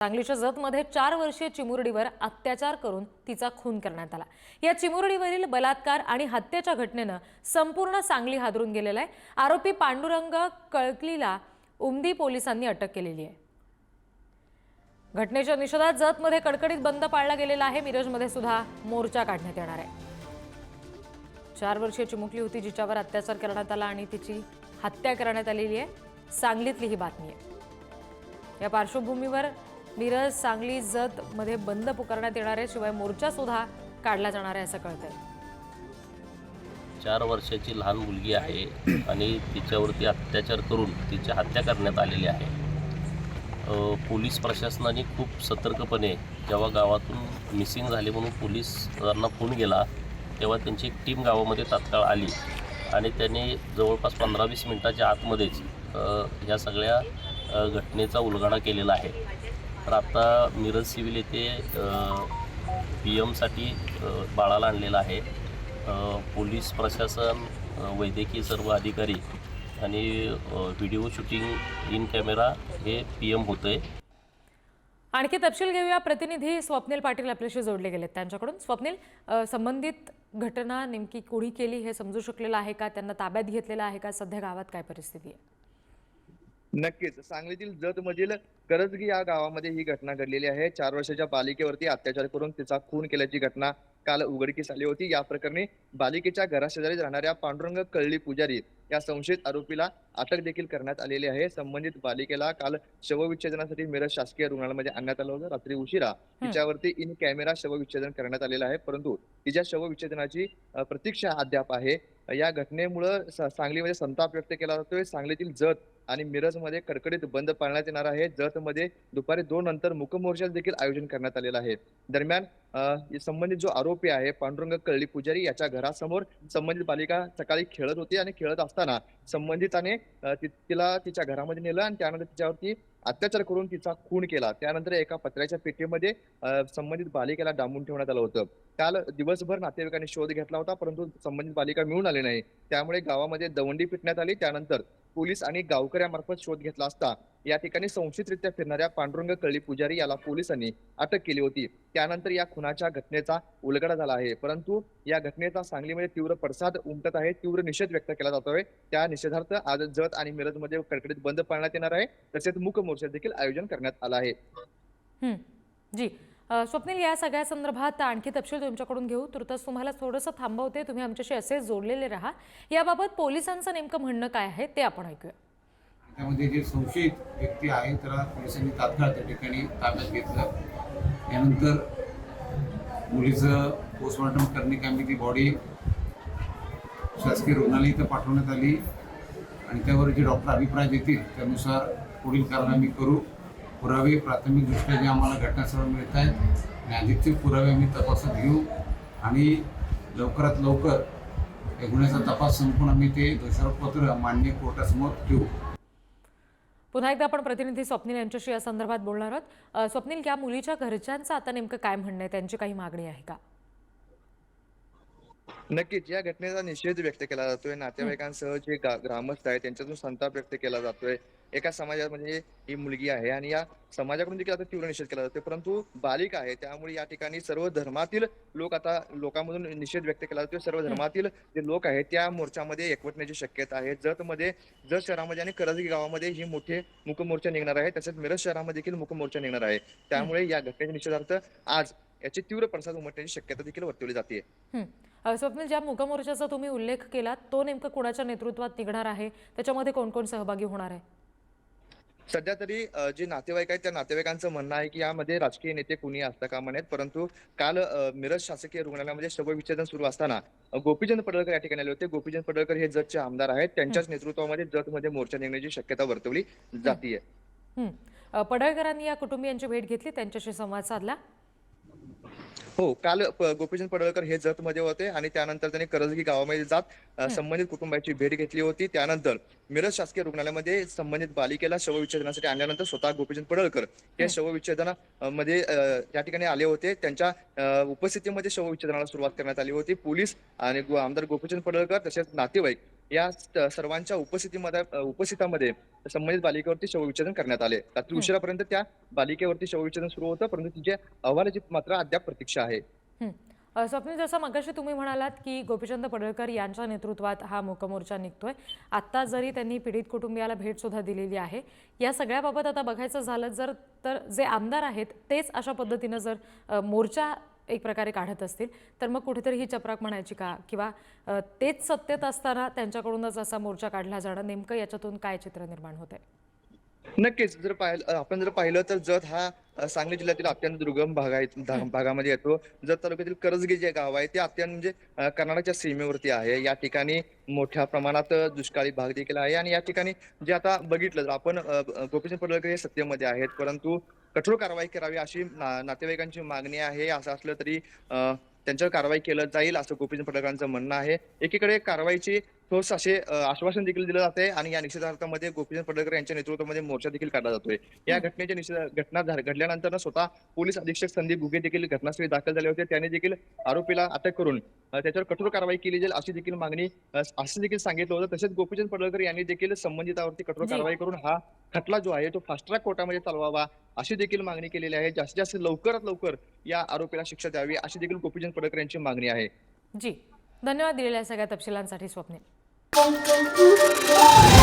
सांगलीच्या जतमध्ये चार वर्षीय चिमुरडीवर अत्याचार करून तिचा खून करण्यात आला. या चिमुरडीवरील बलात्कार आणि हत्येच्या घटनेनं संपूर्ण सांगली हादरून गेलेलं आहे. आरोपी पांडुरंग कळकलीला उमदी पोलिसांनी अटक केलेली आहे. घटनेच्या निषेधात जतमध्ये कडकडीत बंद पाळला गेलेला आहे. मिरजमध्ये सुद्धा मोर्चा काढण्यात येणार आहे. चार वर्षीय चिमुकली होती जिच्यावर अत्याचार करण्यात आला आणि तिची हत्या करण्यात आलेली आहे. सांगलीतली ही बातमी आहे. या पार्श्वभूमीवर मिरज सांगली जत मध्ये बंद पुकारण्यात येणार आहे शिवाय मोर्चा सुद्धा काढला जाणार आहे असं कळतंय. चार वर्षाची लहान मुलगी आहे आणि तिच्यावरती अत्याचार करून तिची हत्या करण्यात आलेली आहे. पोलीस प्रशासनाने खूप सतर्कपणे जेव्हा गावातून मिसिंग झाले म्हणून पोलिसांना फोन गेला तेव्हा त्यांची एक टीम गावामध्ये तात्काळ आली आणि त्यांनी जवळपास पंधरा वीस मिनटाच्या आतमध्येच ह्या सगळ्या घटनेचा उलगडा केलेला आहे. तर आता मिरज सिव्हिल येथे पी एमसाठी बाळाला आणलेलं आहे. पोलीस प्रशासन वैद्यकीय सर्व अधिकारी आणि व्हिडिओ शूटिंग इन कॅमेरा हे पी एम होतं आहे आणखी तपशील घेऊया. प्रतिनिधी स्वप्नील पाटील आपल्याशी जोडले गेलेत. त्यांच्याकडून स्वप्नील संबंधित घटना नेमकी कोणी केली हे समजू शकलेलं आहे का? त्यांना ताब्यात घेतलेलं आहे का? सध्या गावात काय परिस्थिती आहे? नक्कीच. सांगलीतील जत मधील करजगी या गावामध्ये ही घटना घडलेली आहे. चार वर्षाच्या बालिकेवरती अत्याचार करून तिचा खून केल्याची घटना काल उघडकीस आली होती. या प्रकरणी बालिकेच्या घराशेजारी राहणाऱ्या पांडुरंग कळली पुजारी या संशयित आरोपीला अटक देखील करण्यात आलेली आहे. संबंधित बालिकेला काल शवविच्छेदनासाठी मिरज शासकीय रुग्णालयामध्ये आणण्यात आलं होतं. रात्री उशिरा तिच्यावरती इन कॅमेरा शवविच्छेदन करण्यात आलेलं आहे. परंतु तिच्या शवविच्छेदनाची प्रतीक्षा अद्याप आहे. या घटनेमुळं सांगलीमध्ये संताप व्यक्त केला जातोय. सांगलीतील जत आणि मिरजमध्ये कडकडीत बंद पाळण्यात येणार आहे. जतमध्ये दुपारी दोन नंतर मुकमोर्चाचं देखील आयोजन करण्यात आलेलं आहे. दरम्यान संबंधित जो आरोपी आहे पांडुरंग कळली पुजारी याच्या घरासमोर संबंधित बालिका सकाळी खेळत होती आणि खेळत असताना संबंधिताने तिला तिच्या घरामध्ये नेलं आणि त्यानंतर तिच्यावरती अत्याचार करून तिचा खून केला. त्यानंतर एका पत्र्याच्या पेटीमध्ये संबंधित बालिकेला डांबून ठेवण्यात आलं होतं. काल दिवसभर नातेवाईकांनी शोध घेतला होता परंतु संबंधित बालिका मिळून आली नाही. त्यामुळे गावामध्ये दवंडी पिटण्यात आली. त्यानंतर पोलीस आणि गावकऱ्यामार्फत शोध घेतला असता. या ठिकाणी संशयितरित्या फिरणाऱ्या पांडुरंग कळी पुजारी याला पोलिसांनी अटक केली होती. त्यानंतर या खुनाच्या घटनेचा उलगडा झाला आहे. परंतु या घटनेचा सांगलीमध्ये तीव्र पडसाद उमटत आहे. तीव्र निषेध व्यक्त केला जातोय. त्या निषेधार्थ आज जत आणि मिरजमध्ये कडकडीत बंद पाळण्यात येणार आहे. तसेच मुख मोर्चा देखील आयोजन करण्यात आलं आहे. हं. जी. स्वप्नील या सगळ्या संदर्भात आणखी तपशील तुमच्याकडून घेऊ. तुर्तच तुम्हाला थोडंसं थांबवते. तुम्ही आमच्याशी असेच जोडलेले राहा. याबाबत पोलिसांचं नेमकं म्हणणं काय आहे ते आपण ऐकूया. त्यामध्ये जे संशयित व्यक्ती आहे त्याला पोलिसांनी तात्काळ त्या ठिकाणी ताब्यात घेतलं. त्यानंतर मुलीचं पोस्टमॉर्टम करण्याकामी ती बॉडी शासकीय रुग्णालय इथं पाठवण्यात आली. आणि त्यावर जे डॉक्टर अभिप्राय देतील त्यानुसार पुढील कारवाई आम्ही करू. पुरावे प्राथमिकदृष्ट्या जे आम्हाला घटनास्थळ मिळत आहेत आणि अधिकचे पुरावे आम्ही तपासात घेऊ. आणि लवकरात लवकर या गुन्ह्याचा तपास संपून आम्ही ते दोषारोपपत्र मान्य कोर्टासमोर ठेवू. पुन्हा एकदा आपण प्रतिनिधी स्वप्नील यांच्याशी या संदर्भात बोलणार आहोत. स्वप्नील या मुलीच्या घरच्यांचं आता नेमकं काय म्हणणं आहे? त्यांची काही मागणी आहे का? नक्कीच या घटनेचा निषेध व्यक्त केला जातोय. नातेवाईकांसह जे ग्रामस्थ आहेत त्यांच्यातून संताप व्यक्त केला जातोय. एका समाजामध्ये ही मुलगी आहे आणि या समाजाकडून देखील आता तीव्र निषेध केला जातोय. परंतु बालिका आहे त्यामुळे या ठिकाणी सर्व धर्मातील लोक आता लोकांमधून निषेध व्यक्त केला जातोय. सर्व धर्मातील जे लोक आहेत त्या मोर्चामध्ये एकवटण्याची शक्यता आहे. जत मध्ये जत शहरामध्ये आणि करजगी गावामध्ये ही मोठे मुकमोर्चा निघणार आहे. तसेच मिरज शहरामध्ये देखील मुकमोर्चा निघणार आहे. त्यामुळे या घटनेच्या निषेधार्थ आज याची तीव्र पडसाद उमटण्याची शक्यता देखील वर्तवली जाते हं. स्वप्नील ज्या मुकमोर्चाचा तुम्ही उल्लेख केला तो नेमकं कुणाच्या नेतृत्वात निघणार आहे? त्याच्यामध्ये कोण कोण सहभागी होणार आहे? सध्या तरी जे नातेवाईक आहेत त्या नातेवाईकांचं म्हणणं आहे की यामध्ये राजकीय नेते कुणी असता कामा नयेत परंतु काल मिरज शासकीय रुग्णालयामध्ये शवविच्छेदन सुरू असताना गोपीचंद पडळकर या ठिकाणी आले होते. गोपीचंद पडळकर हे जतचे आमदार आहेत. त्यांच्याच नेतृत्वामध्ये जतमध्ये मोर्चा निघण्याची शक्यता वर्तवली. अ, पडळकरांनी या कुटुंबियांची भेट घेतली. त्यांच्याशी संवाद साधला. हो काल गोपीचंद पडळकर हे जत मध्ये होते आणि त्यानंतर त्यांनी करजगी गावामध्ये जात संबंधित कुटुंबाची भेट घेतली होती. त्यानंतर मिरज शासकीय रुग्णालयामध्ये संबंधित बालिकेला शवविच्छेदनासाठी आणल्यानंतर स्वतः गोपीचंद पडळकर हे शवविच्छेदना अ, मध्ये अ, या ठिकाणी आले होते. त्यांच्या उपस्थितीमध्ये शवविच्छेदनाला सुरुवात करण्यात आली होती. पोलीस आणि आमदार गोपीचंद पडळकर तसेच नातेवाईक या स- सर्वांच्या उपस्थितीमध्ये उपस्थितामध्ये संबंधित बालिकेवरती शवविच्छेदन करण्यात आले. रात्री हं. उशिरापर्यंत त्या बालिकेवरती शवविच्छेदन सुरू होतं परंतु तिच्या अहवालाची मात्र अद्याप प्रतीक्षा आहे. अ, स्वप्नील जसं मगाशी तुम्ही म्हणालात की गोपीचंद पडळकर यांच्या नेतृत्वात हा मोकमोर्चा निघतोय. आत्ता जरी त्यांनी पीडित कुटुंबियाला भेट सुद्धा दिलेली आहे. या सगळ्याबाबत आता बघायचं झालं जर तर जे आमदार आहेत तेच अशा पद्धतीनं जर अ, मोर्चा एक प्रकारे काढत असतील. तर मग कुठेतरी ही चपराक म्हणायची का? किंवा तेच सत्तेत असताना त्यांच्याकडूनच असा मोर्चा काढला जाणं नेमकं याच्यातून काय चित्र निर्माण होत आहे नक्कीच. जर पाहिलं आपण जर पाहिलं तर जत हा सांगली जिल्ह्यातील अत्यंत दुर्गम भाग भागामध्ये येतो. जत तालुक्यातील करजगी जे गाव आहे ते अत्यंत म्हणजे कर्नाटकच्या सीमेवरती आहे. या ठिकाणी मोठ्या प्रमाणात दुष्काळी भाग देखील आहे. आणि या ठिकाणी जे आता बघितलं तर आपण गोपीचंद पडळकर हे सत्तेमध्ये आहेत परंतु कठोर कारवाई करावी अशी नातेवाईकांची मागणी आहे. असं असलं तरी त्यांच्यावर कारवाई केलं जाईल असं गोपीचंद पडळकरांचं म्हणणं आहे. एकीकडे कारवाईची ठोस असे आश्वासन देखील दिलं जाते आणि या निषेधार्थामध्ये गोपीचंद पडळकर यांच्या नेतृत्वामध्ये मोर्चा देखील काढला जातोय. या घटनेच्या निषेध घटना घडल्यानंतर स्वतः पोलीस अधीक्षक संदीप गुगे देखील घटनास्थळी दाखल झाले होते. त्यांनी देखील आरोपीला अटक करून त्याच्यावर कठोर कारवाई केली जाईल अशी देखील मागणी असं देखील सांगितलं होतं. तसेच गोपीचंद पडळकर यांनी देखील संबंधितावरती कठोर. कारवाई करून हा खटला जो आहे तो फास्ट ट्रॅक कोर्टामध्ये चालवावा अशी देखील मागणी केलेली आहे. जास्तीत जास्त लवकरात लवकर या आरोपीला शिक्षा द्यावी अशी देखील गोपीचंद पडळकर यांची मागणी आहे. जी. धन्यवाद दिलेल्या सगळ्या तपशिलांसाठी स्वप्नील. Con, con.